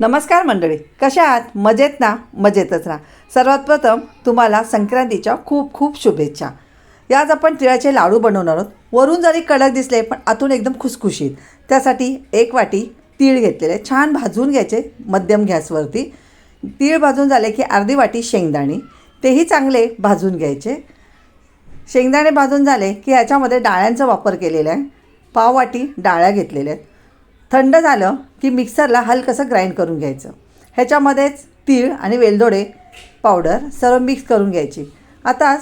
नमस्कार मंडळी कशा आहात? मजेत ना? मजेतच राहा सर्वात प्रथम तुम्हाला संक्रांतीच्या खूप खूप शुभेच्छा. याच आपण तिळाचे लाडू बनवणार आहोत. वरून जरी कडक दिसले पण आतून एकदम खुसखुशीत. त्यासाठी एक वाटी तीळ घेतलेले. छान भाजून घ्यायचे मध्यम गॅसवरती. तीळ भाजून झाले की अर्धी वाटी शेंगदाणे. तेही चांगले भाजून घ्यायचे. शेंगदाणे भाजून झाले की ह्याच्यामध्ये डाळ्यांचा वापर केलेला आहे. पाव वाटी डाळ्या घेतलेल्या आहेत. थंड झालं की मिक्सरला हलकंसं ग्राइंड करून घ्यायचं. ह्याच्यामध्येच तीळ आणि वेलदोडे पावडर सर्व मिक्स करून घ्यायची. आता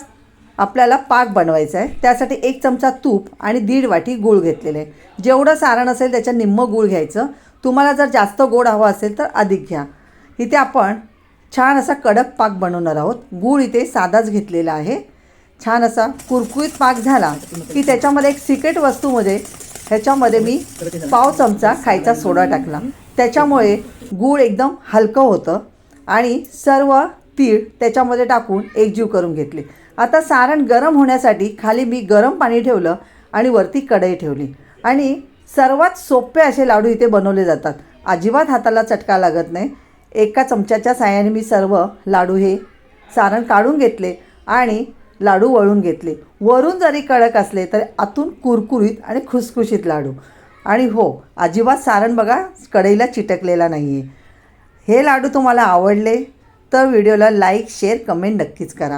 आपल्याला पाक बनवायचा आहे. त्यासाठी एक चमचा तूप आणि दीड वाटी गूळ घेतलेले आहे. जेवढं सारण असेल त्याच्या निम्मं गूळ घ्यायचं. तुम्हाला जर जास्त गोड हवं असेल तर अधिक घ्या. इथे आपण छान असा कडक पाक बनवणार आहोत. गूळ इथे साधाच घेतलेला आहे. छान असा कुरकुरीत पाक झाला की त्याच्यामध्ये एक सिक्रेट वस्तूमध्ये ह्याच्यामध्ये मी पाव चमचा खायचा सोडा टाकला. त्याच्यामुळे गूळ एकदम हलकं होतं आणि सर्व तीळ त्याच्यामध्ये टाकून एकजीव करून घेतले. आता सारण गरम होण्यासाठी खाली मी गरम पाणी ठेवलं आणि वरती कढई ठेवली. आणि सर्वात सोपे असे लाडू इथे बनवले जातात. अजिबात हाताला चटका लागत नाही. एका चमच्याच्या साह्याने मी सर्व लाडू हे सारण काढून घेतले आणि लाडू वळून घेतले. वरून जरी कडक असले तरी आतून कुरकुरीत आणि खुसखुशीत लाडू. आणि हो अजिबात सारण बघा कढईला चिटकलेला नाही आहे हे लाडू तुम्हाला आवडले तर व्हिडिओला लाईक शेअर कमेंट नक्कीच करा.